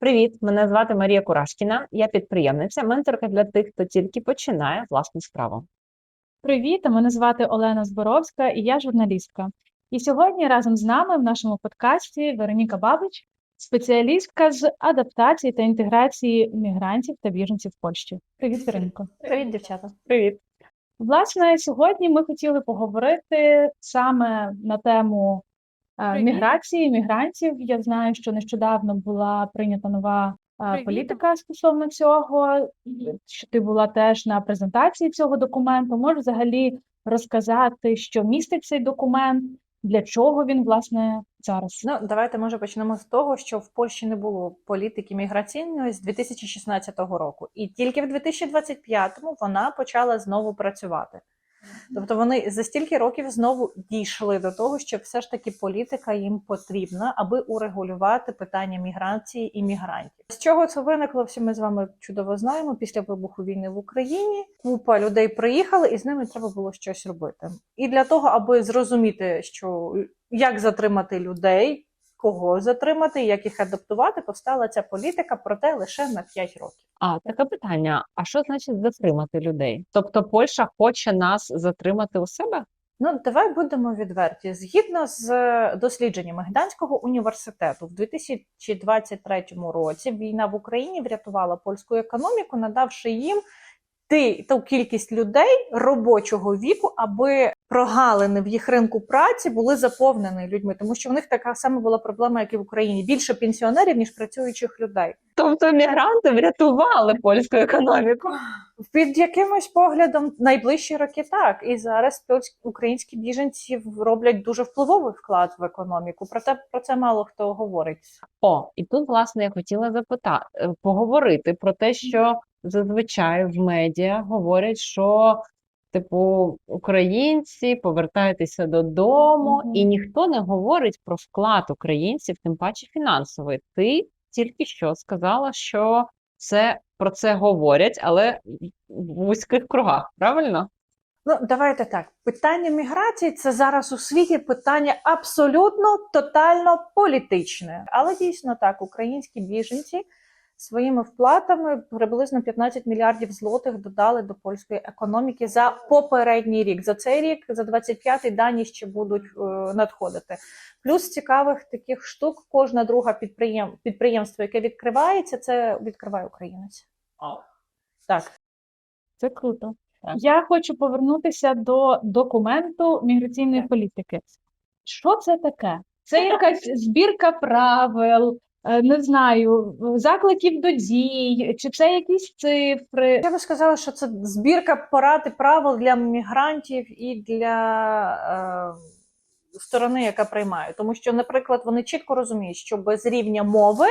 Привіт, мене звати Марія Курашкіна. Я підприємниця, менторка для тих, хто тільки починає власну справу. Привіт, мене звати Олена Зборовська і я журналістка. І сьогодні разом з нами в нашому подкасті Вероніка Бабич, спеціалістка з адаптації та інтеграції мігрантів та біженців в Польщі. Привіт, Вероніко. Привіт, дівчата. Привіт. Власне, сьогодні ми хотіли поговорити саме на тему Привіт. міграції, мігрантів. Я знаю, що нещодавно була прийнята нова Привіт. політика стосовно цього. Що ти була теж на презентації цього документу. Можеш взагалі розказати, що містить цей документ, для чого він власне зараз? Ну, давайте може почнемо з того, що в Польщі не було політики міграційної з 2016 року, і тільки в 2025-му вона почала знову працювати. Тобто вони за стільки років знову дійшли до того, що все ж таки політика їм потрібна, аби урегулювати питання міграції і мігрантів. З чого це виникло? Всі ми з вами чудово знаємо. Після вибуху війни в Україні купа людей приїхали, і з ними треба було щось робити. І для того, аби зрозуміти, що як затримати людей, кого затримати, як їх адаптувати, постала ця політика, проте лише на 5 років. А таке питання: а що значить затримати людей? Тобто Польща хоче нас затримати у себе? Ну, давай будемо відверті. Згідно з е, дослідженнями Гданського університету, в 2023 році війна в Україні врятувала польську економіку, надавши їм ти ту кількість людей робочого віку, аби прогалини в їх ринку праці були заповнені людьми, тому що в них така сама була проблема, як і в Україні: більше пенсіонерів ніж працюючих людей. Тобто мігранти врятували польську економіку. Під якимось поглядом найближчі роки так. І зараз українські біженці роблять дуже впливовий вклад в економіку. Проте про це мало хто говорить. О, і тут, власне, я хотіла запитати, поговорити про те, що зазвичай в медіа говорять, що типу українці повертайтеся додому, Мгм. і ніхто не говорить про вклад українців, тим паче фінансовий. Ти тільки що сказала, що це про це говорять, але в вузьких кругах, правильно? Ну давайте так. Питання міграції це зараз у світі питання абсолютно тотально політичне. Але дійсно так, українські біженці своїми вплатами приблизно 15 мільярдів злотих додали до польської економіки за попередній рік. За цей рік, за 25-й дані ще будуть е, надходити. Плюс цікавих таких штук, кожна друга підприєм... підприємство, яке відкривається, це відкриває українець. Так. Це круто. Так. Я хочу повернутися до документу міграційної Так. політики. Що це таке? Це якась збірка правил, не знаю, закликів до дій, чи це якісь цифри? Я би сказала, що це збірка порад і правил для мігрантів і для е, сторони, яка приймає. Тому що, наприклад, вони чітко розуміють, що без рівня мови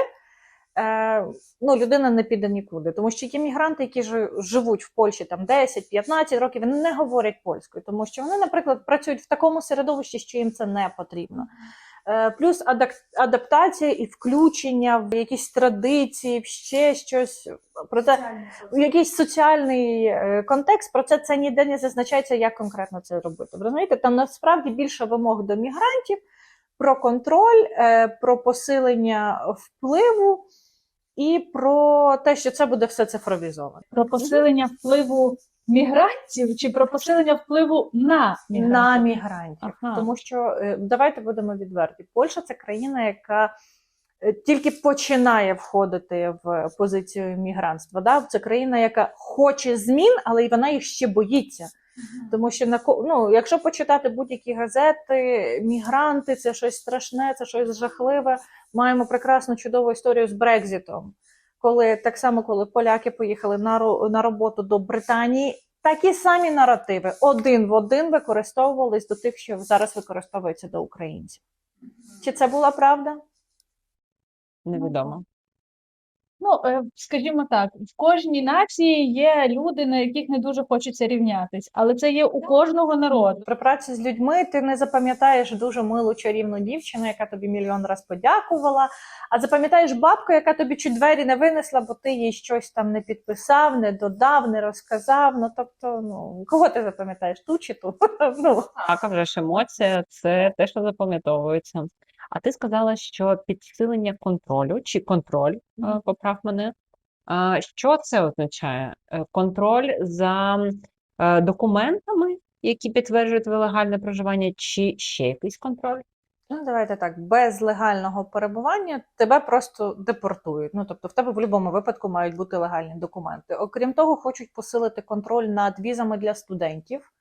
е, ну, людина не піде нікуди. Тому що є мігранти, які жи- живуть в Польщі там 10-15 років, вони не говорять польською, тому що вони, наприклад, працюють в такому середовищі, що їм це не потрібно. Е, Плюс адаптація і включення в якісь традиції, в ще щось. Проте в якийсь соціальний е, контекст, про це це ніде не зазначається, як конкретно це робити. Розумієте, там насправді більше вимог до мігрантів про контроль, е, про посилення впливу і про те, що це буде все цифровізовано. Про посилення впливу мігрантів чи про посилення впливу на мігрантів? На мігрантів. Ага. Тому що е, давайте будемо відверті. Польща це країна, яка е, тільки починає входити в позицію мігрантства. Да? Це країна, яка хоче змін, але й вона їх ще боїться. Тому що на ну, якщо почитати будь-які газети, мігранти це щось страшне, це щось жахливе. Маємо прекрасну чудову історію з Брекзітом, коли так само, коли поляки поїхали на, на роботу до Британії, такі самі наративи один в один використовувались до тих, що зараз використовуються до українців. Чи це була правда? Невідомо. Ну, е, скажімо так, в кожній нації є люди, на яких не дуже хочеться рівнятись, але це є у кожного народу. При праці з людьми ти не запам'ятаєш дуже милу чарівну дівчину, яка тобі мільйон раз подякувала, а запам'ятаєш бабку, яка тобі чуть двері не винесла, бо ти їй щось там не підписав, не додав, не розказав. Ну тобто, ну кого ти запам'ятаєш? Ту чи ту? ну, Так, вже ж емоція це те, що запам'ятовується. А ти сказала, що підсилення контролю чи контроль, е, поправ мене. Що це означає? Е, Контроль за е, документами, які підтверджують твоє легальне проживання, чи ще якийсь контроль? Ну, давайте так, без легального перебування тебе просто депортують. Ну, тобто, в тебе в будь-якому випадку мають бути легальні документи. Окрім того, хочуть посилити контроль над візами для студентів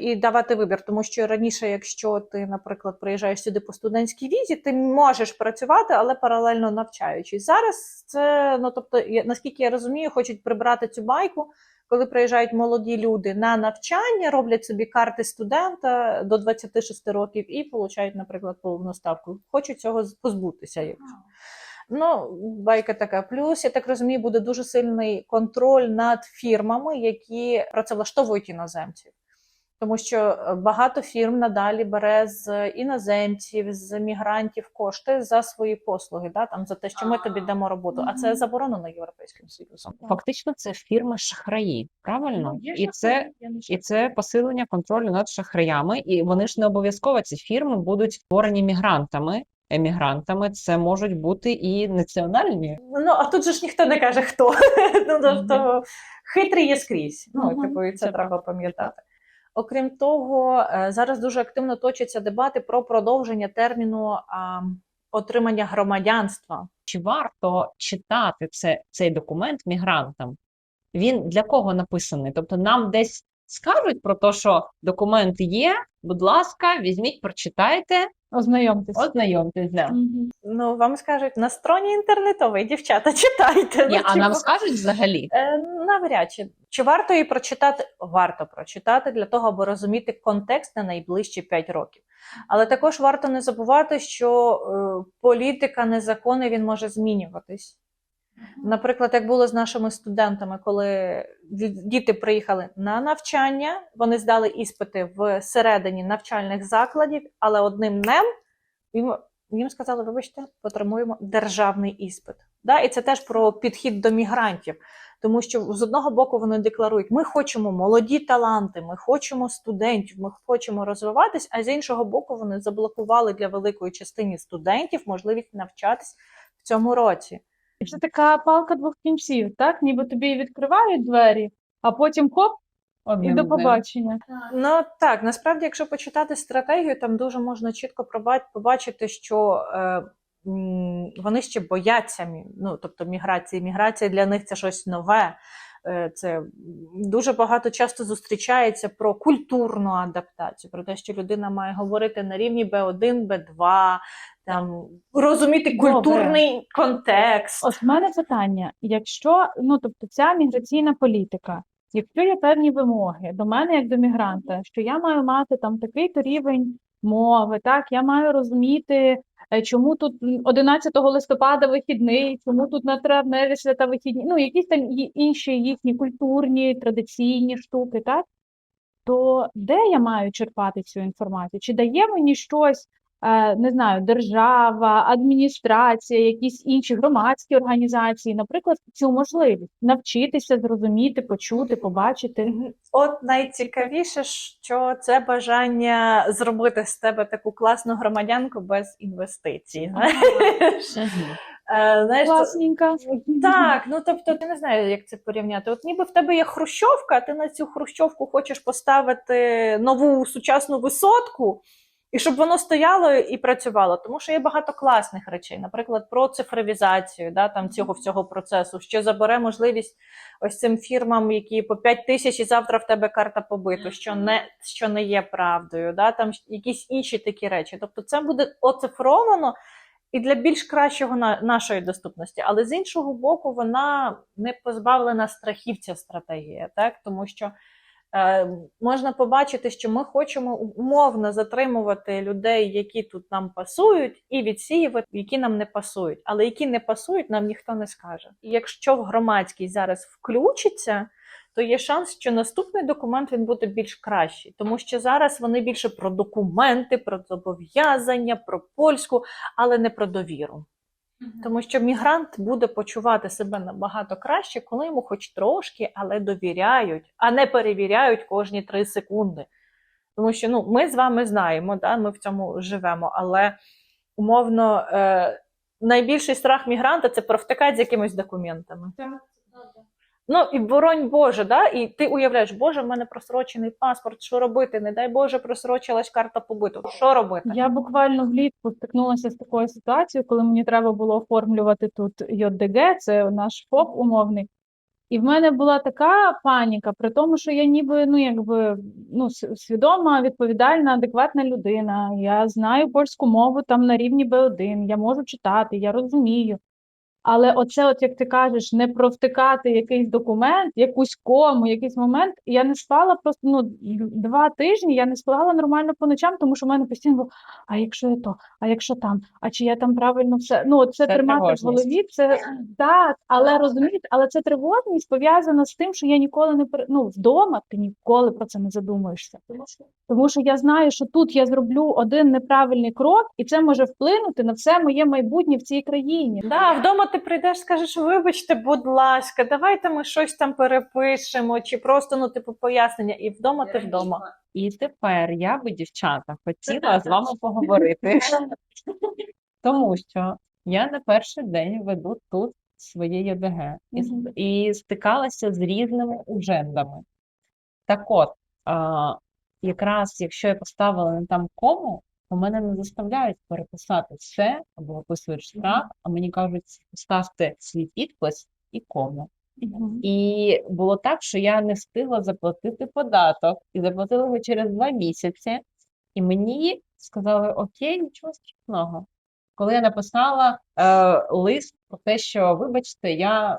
і давати вибір. Тому що раніше, якщо ти, наприклад, приїжджаєш сюди по студентській візі, ти можеш працювати, але паралельно навчаючись. Зараз це, ну тобто, я- наскільки я розумію, хочуть прибрати цю байку. Коли приїжджають молоді люди на навчання, роблять собі карти студента до 26 років і получають, наприклад, повну ставку. Хочуть цього позбутися. якщо. Ну, байка така. Плюс, я так розумію, буде дуже сильний контроль над фірмами, які працевлаштовують іноземців. Тому що е, багато фірм надалі бере з іноземців, з мігрантів кошти за свої послуги, да, там, за те, що ми тобі дамо роботу. А це заборонено Європейським Союзом. Фактично, це фірми шахраї, правильно? Ну, І це І це посилення контролю над шахраями, і вони ж не обов'язково ці фірми будуть створені мігрантами, емігрантами. Це можуть бути і національні. Ну, а тут же ж ніхто не каже, хто. ну, тобто, хитрий є скрізь. Ну, типу, і це треба пам'ятати. Окрім того, е, зараз дуже активно точаться дебати про продовження терміну а, отримання громадянства. Чи варто читати це, цей документ мігрантам? Він для кого написаний? Тобто нам десь скажуть про те, що документ є. Будь ласка, візьміть, прочитайте, Ознайомтесь. ознайомтесь да. Угу. Ну, вам скажуть на стороні інтернетовій, дівчата, читайте. Ні, Ну, а нам типу, скажуть взагалі. Е, навряд чи. Чи варто її прочитати? Варто прочитати для того, аби розуміти контекст на найближчі 5 років. Але також варто не забувати, що е, політика, не закони, він може змінюватись. Наприклад, як було з нашими студентами, коли діти приїхали на навчання, вони здали іспити всередині навчальних закладів, але одним днем їм, їм сказали: вибачте, потребуємо державний іспит. Да? І це теж про підхід до мігрантів. Тому що з одного боку вони декларують, ми хочемо молоді таланти, ми хочемо студентів, ми хочемо розвиватись, а з іншого боку, вони заблокували для великої частини студентів можливість навчатись в цьому році. Це така палка двох кінців, так? Ніби тобі відкривають двері, а потім хоп, і до побачення. Ну так, насправді, якщо почитати стратегію, там дуже можна чітко проба- побачити, що е, вони ще бояться ну, тобто міграції. Міграція для них це щось нове. Е, Це дуже багато часто зустрічається про культурну адаптацію, про те, що людина має говорити на рівні Б1, Б2, там розуміти Добре. культурний контекст. От в мене питання: якщо ну тобто ця міграційна політика, якщо є певні вимоги до мене як до мігранта, що я маю мати там такий-то рівень мови, так я маю розуміти, чому тут 11 листопада вихідний, чому тут на травневі свята вихідні, ну якісь там інші їхні культурні традиційні штуки, так? То де я маю черпати цю інформацію? Чи дає мені щось? Е, Не знаю, держава, адміністрація, якісь інші громадські організації, наприклад, цю можливість навчитися, зрозуміти, почути, побачити. От найцікавіше, що це бажання зробити з тебе таку класну громадянку без інвестицій. знаєш. Е, Класненько. так, ну тобто, я не знаю, як це порівняти. От ніби в тебе є хрущовка, а ти на цю хрущовку хочеш поставити нову сучасну висотку, і щоб воно стояло і працювало. Тому що є багато класних речей, наприклад, про цифровізацію да, там, цього всього процесу, що забере можливість ось цим фірмам, які по 5 тисяч і завтра в тебе карта побиту, що не, що не є правдою, да, там якісь інші такі речі. Тобто, це буде оцифровано і для більш кращого на, нашої доступності. Але з іншого боку, вона не позбавлена страхів ця стратегія, так? тому що можна побачити, що ми хочемо умовно затримувати людей, які тут нам пасують, і відсіювати, які нам не пасують. Але які не пасують, нам ніхто не скаже. І якщо в громадськість зараз включиться, то є шанс, що наступний документ він буде більш кращий, тому що зараз вони більше про документи, про зобов'язання, про польську, але не про довіру. Тому що мігрант буде почувати себе набагато краще, коли йому хоч трошки, але довіряють, а не перевіряють кожні три секунди. Тому що ну, ми з вами знаємо, да, ми в цьому живемо, але умовно, е, найбільший страх мігранта це провтикати з якимись документами. Ну і боронь Боже, да? і ти уявляєш, Боже, в мене просрочений паспорт, що робити? Не дай Боже, просрочилась карта побиту. Що робити? Я буквально влітку стикнулася з такою ситуацією, коли мені треба було оформлювати тут ЙОДГ, це наш ФОП умовний. І в мене була така паніка, при тому, що я ніби ну якби ну свідома, відповідальна, адекватна людина. Я знаю польську мову там на рівні Б1, я можу читати, я розумію. Але оце, от як ти кажеш, не провтикати якийсь документ, якусь кому, якийсь момент. Я не спала просто ну два тижні. Я не спала нормально по ночам, тому що в мене постійно було, а якщо я то, а якщо там, а чи я там правильно все. Ну це Це тримати в голові. Це так, але розумієте, але це тривожність пов'язана з тим, що я ніколи не пер- ну, вдома, ти ніколи про це не задумуєшся. Тому що я знаю, що тут я зроблю один неправильний крок, і це може вплинути на все моє майбутнє в цій країні. Да, вдома ти прийдеш, скажеш, вибачте, будь ласка, давайте ми щось там перепишемо, чи просто ну, типу, пояснення, і вдома ти вдома. І тепер я би, дівчата, хотіла з вами поговорити, тому що я не перший день веду тут своє ЄДГ і, і стикалася з різними ужендами. Так от, а, якраз якщо я поставила не там кому, то мене не заставляють переписати все або описують штраф, а мені кажуть, ставте свій підпис і кому. І було так, що я не встигла заплатити податок і заплатила його через два місяці. І мені сказали: Окей, нічого страшного. Коли я написала е, лист про те, що вибачте, я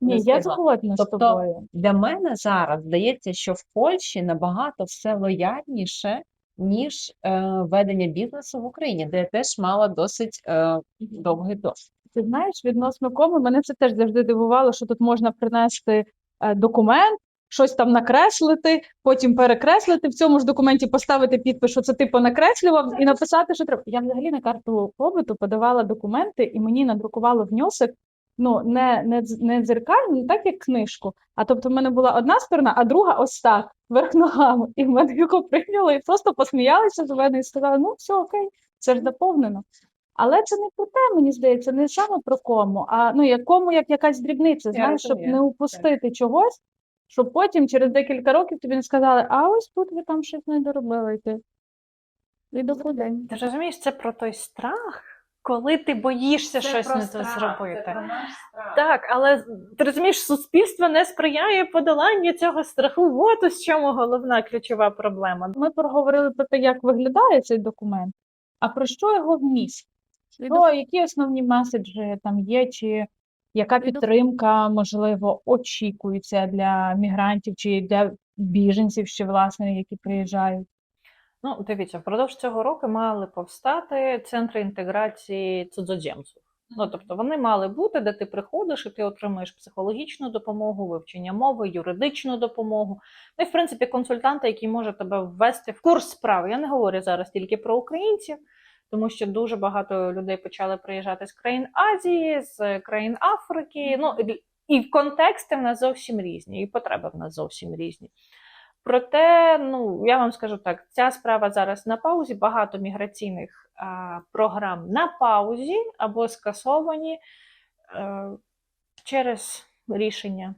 Ні, не я згодна з Тобто тобою. Для мене зараз здається, що в Польщі набагато все лояльніше, ніж е, ведення бізнесу в Україні, де я теж мала досить е, довгий досвід. Ти знаєш, відносно кому, мене це теж завжди дивувало, що тут можна принести е, документ, щось там накреслити, потім перекреслити в цьому ж документі, поставити підпис, що це ти понакреслював, і написати, що треба. Я взагалі на карту побуту подавала документи, і мені надрукувало внесок. Ну, не, не, не дзеркально, не так як книжку. А тобто, в мене була одна сторона, а друга ось так, вверх ногами. І в мене його прийняли і просто посміялися з мене і сказали: ну, все окей, це ж заповнено. Але це не про те, мені здається, не саме про кому, а ну як кому як якась дрібниця, знаєш, щоб не упустити чогось, щоб потім через декілька років тобі не сказали, а ось тут ви там щось не доробили. Ти. І до. Ти розумієш, це про той страх, коли ти боїшся щось не то зробити. Так, але ти розумієш, суспільство не сприяє подоланню цього страху. От в чому головна ключова проблема. Ми проговорили про те, як виглядає цей документ, а про що його вміст? Ну, які основні меседжі там є, чи яка підтримка, можливо, очікується для мігрантів чи для біженців, ще власне, які приїжджають? Ну, дивіться, впродовж цього року мали повстати центри інтеграції цудзодземців. Ну, тобто вони мали бути, де ти приходиш і ти отримуєш психологічну допомогу, вивчення мови, юридичну допомогу. Ну і в принципі консультанта, який може тебе ввести в курс справи. Я не говорю зараз тільки про українців, тому що дуже багато людей почали приїжджати з країн Азії, з країн Африки. Ну і- і контексти в нас зовсім різні, і потреби в нас зовсім різні. Проте, ну я вам скажу так, ця справа зараз на паузі. Багато міграційних а, програм на паузі або скасовані е, через рішення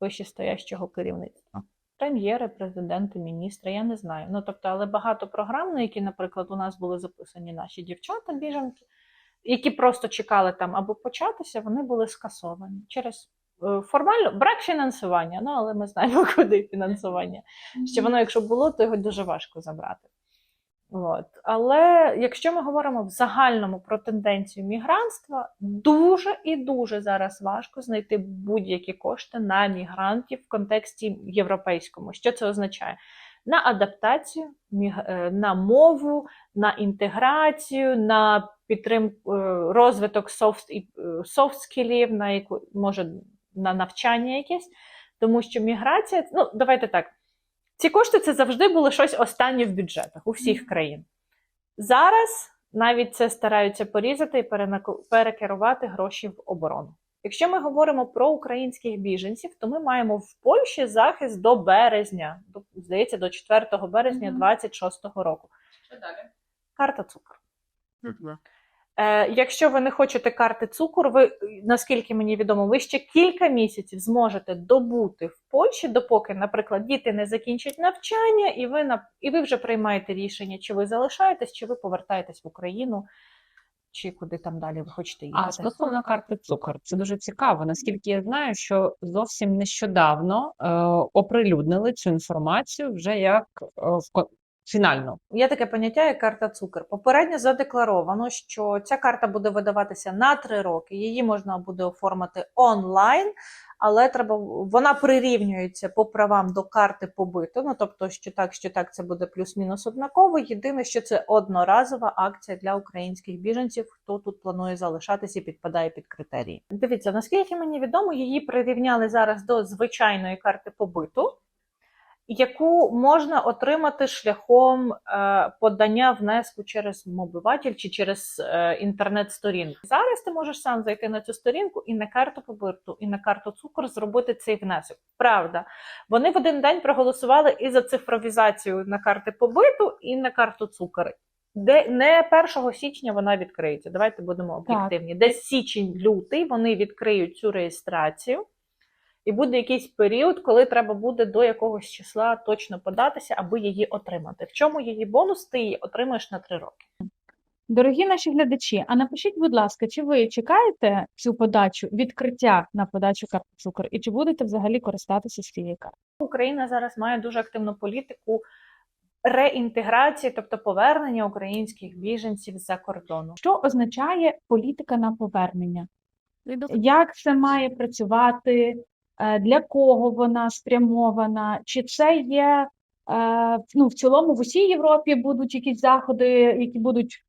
вищестоящого керівництва. Прем'єри, президенти, міністри, я не знаю. Ну тобто, але багато програм, на які, наприклад, у нас були записані наші дівчата, біженки, які просто чекали там або початися, вони були скасовані через формально брак фінансування. Ну але ми знаємо, куди фінансування. Що воно, якщо було, то його дуже важко забрати. От. Але якщо ми говоримо в загальному про тенденцію мігрантства, дуже і дуже зараз важко знайти будь-які кошти на мігрантів в контексті європейському. Що це означає? На адаптацію, е, на мову, на інтеграцію, на підтримку е, розвиток софт, і- е, скілів, на яку може на навчання якесь. Тому що міграція, ну давайте так. Ці кошти це завжди було щось останнє в бюджетах у всіх країн. Зараз навіть це стараються порізати і перекерувати гроші в оборону. Якщо ми говоримо про українських біженців, то ми маємо в Польщі захист до березня, до, здається, до 4 березня Мгм. 26-го року. Карта цукру. Е, якщо ви не хочете карти цукор, ви, наскільки мені відомо, ви ще кілька місяців зможете добути в Польщі, допоки, наприклад, діти не закінчать навчання, і ви, на- і ви вже приймаєте рішення, чи ви залишаєтесь, чи ви повертаєтесь в Україну, чи куди там далі ви хочете їхати. А стосовно карти цукор, це дуже цікаво. Наскільки я знаю, що зовсім нещодавно е, оприлюднили цю інформацію вже як е, в фінальну. Є таке поняття, як карта цукор. Попередньо задекларовано, що ця карта буде видаватися на три роки. Її можна буде оформити онлайн, але треба вона прирівнюється по правам до карти побиту. Ну тобто, що так, що так, це буде плюс-мінус однаково. Єдине, що це одноразова акція для українських біженців, хто тут планує залишатися і підпадає під критерії. Дивіться, наскільки мені відомо, її прирівняли зараз до звичайної карти побиту яку можна отримати шляхом е, подання внеску через мобиватель чи через е, інтернет-сторінку. Зараз ти можеш сам зайти на цю сторінку і на карту побирту, і на карту цукор зробити цей внесок. Правда, вони в один день проголосували і за цифровізацію на карти побиту, і на карту цукор. Де не 1 січня вона відкриється. Давайте будемо об'єктивні. Десь січень-лютий вони відкриють цю реєстрацію. І буде якийсь період, коли треба буде до якогось числа точно податися, аби її отримати. В чому її бонус? Ти її отримаєш на три роки. Дорогі наші глядачі, а напишіть, будь ласка, чи ви чекаєте цю подачу, відкриття на подачу карти цукор, і чи будете взагалі користатися з цієї карти? Україна зараз має дуже активну політику реінтеграції, тобто повернення українських біженців за кордону. Що означає політика на повернення? Як це має працювати? Е, Для кого вона спрямована? Чи це є е, ну, в цілому в усій Європі будуть якісь заходи, які будуть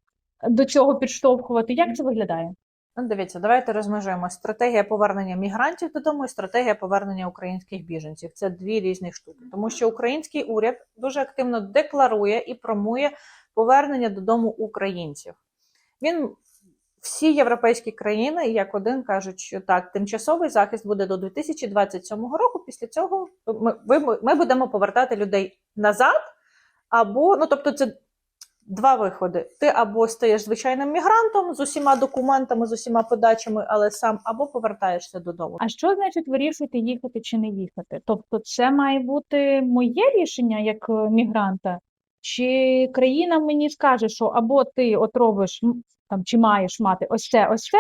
до цього підштовхувати? Як це виглядає? Ну, дивіться, давайте розмежуємо стратегія повернення мігрантів додому і стратегія повернення українських біженців. Це дві різні штуки, тому що український уряд дуже активно декларує і промує повернення додому українців. Він всі європейські країни як один кажуть, що так, тимчасовий захист буде до 2027 року. Після цього ми, ви- ми будемо повертати людей назад, або ну тобто, це два виходи. Ти або стаєш звичайним мігрантом з усіма документами, з усіма подачами, але сам або повертаєшся додому. А що значить вирішувати, їхати чи не їхати? Тобто, це має бути моє рішення як е, мігранта, чи країна мені скаже, що або ти от робиш м, там, чи маєш мати ось це, ось це,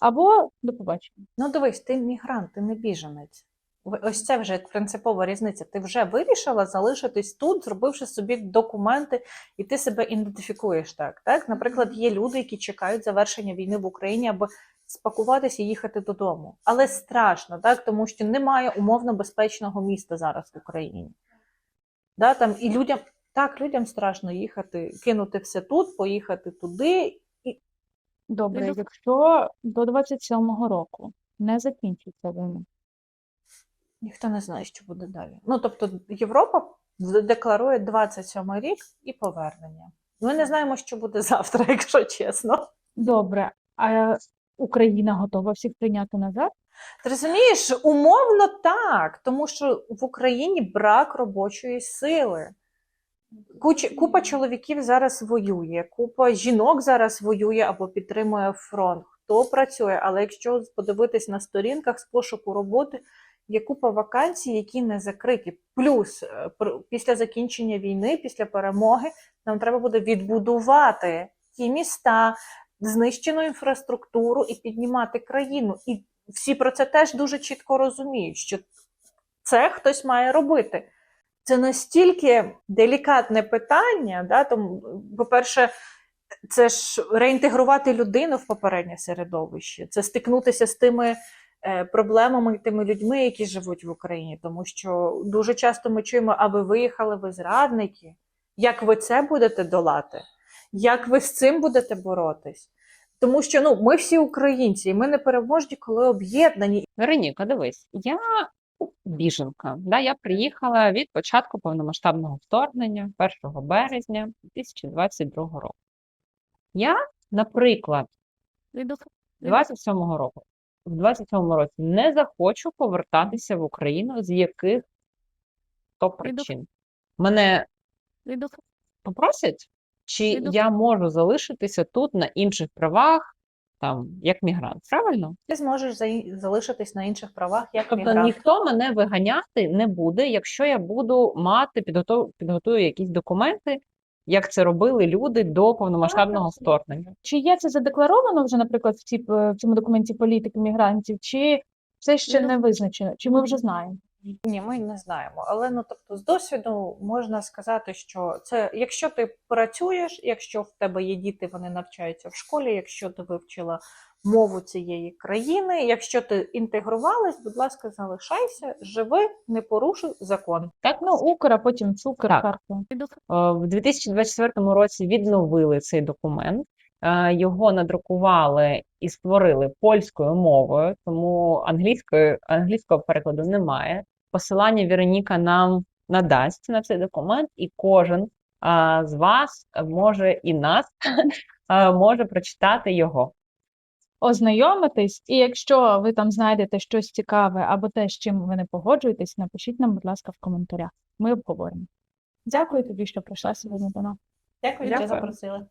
або до побачення. Ну дивись, ти мігрант, ти не біженець. Ось це вже принципова різниця. Ти вже вирішила залишитись тут, зробивши собі документи, і ти себе ідентифікуєш так. так? Наприклад, є люди, які чекають завершення війни в Україні, аби спакуватися і їхати додому. Але страшно, так? тому що немає умовно безпечного міста зараз в Україні. Да, там, і людям, так, людям страшно їхати, кинути все тут, поїхати туди. Добре, якщо до 27-го року не закінчиться війна, Ніхто не знає, що буде далі. Ну тобто, Європа декларує 27 рік і повернення. Ми не знаємо, що буде завтра, якщо чесно. добре, а Україна готова всіх прийняти назад? Ти розумієш, умовно так, тому що в Україні брак робочої сили. Куч, купа чоловіків зараз воює, купа жінок зараз воює або підтримує фронт. Хто працює, але якщо подивитись на сторінках з пошуку роботи, є купа вакансій, які не закриті. Плюс е, після закінчення війни, після перемоги, нам треба буде відбудувати ті міста, знищену інфраструктуру і піднімати країну. І всі про це теж дуже чітко розуміють, що це хтось має робити. Це настільки делікатне питання, да, тому, по-перше, це ж реінтегрувати людину в попереднє середовище, це стикнутися з тими е, проблемами тими людьми, які живуть в Україні. Тому що дуже часто ми чуємо, а ви виїхали, ви зрадники. Як ви це будете долати? Як ви з цим будете боротись? Тому що ну, ми всі українці, і ми не переможні, коли об'єднані. Вероніка, дивись, я біженка. Да, я приїхала від початку повномасштабного вторгнення 1 березня 2022 року. Я, наприклад, 27-го року, в 27-му році не захочу повертатися в Україну з яких то причин. Мене попросять, чи я можу залишитися тут на інших правах, там як мігрант. Правильно? Ти зможеш за- залишитись на інших правах, як Тобто мігрант. ніхто мене виганяти не буде, якщо я буду мати підготов... підготую якісь документи, як це робили люди до повномасштабного вторгнення. Чи є це задекларовано вже, наприклад, в, ці, в цьому документі політики мігрантів, чи це ще Ну, не визначено, чи ми вже знаємо? Ні, ми не знаємо. Але ну тобто з досвіду можна сказати, що це якщо ти працюєш, якщо в тебе є діти, вони навчаються в школі, якщо ти вивчила мову цієї країни, якщо ти інтегрувалась, будь ласка, залишайся, живи, не порушуй закон. Так, Ну, Укр, а потім цукор, Так. Харків. Е, В 2024 році відновили цей документ, е, його надрукували і створили польською мовою, тому англійською, англійського перекладу немає. Посилання Вероніка нам надасть на цей документ, і кожен а, з вас може і нас а, може прочитати його. Ознайомитись, і якщо ви там знайдете щось цікаве або те, з чим ви не погоджуєтесь, напишіть нам, будь ласка, в коментарях. Ми обговоримо. Дякую тобі, що прийшла сьогодні до нас. Дякую, що запросили.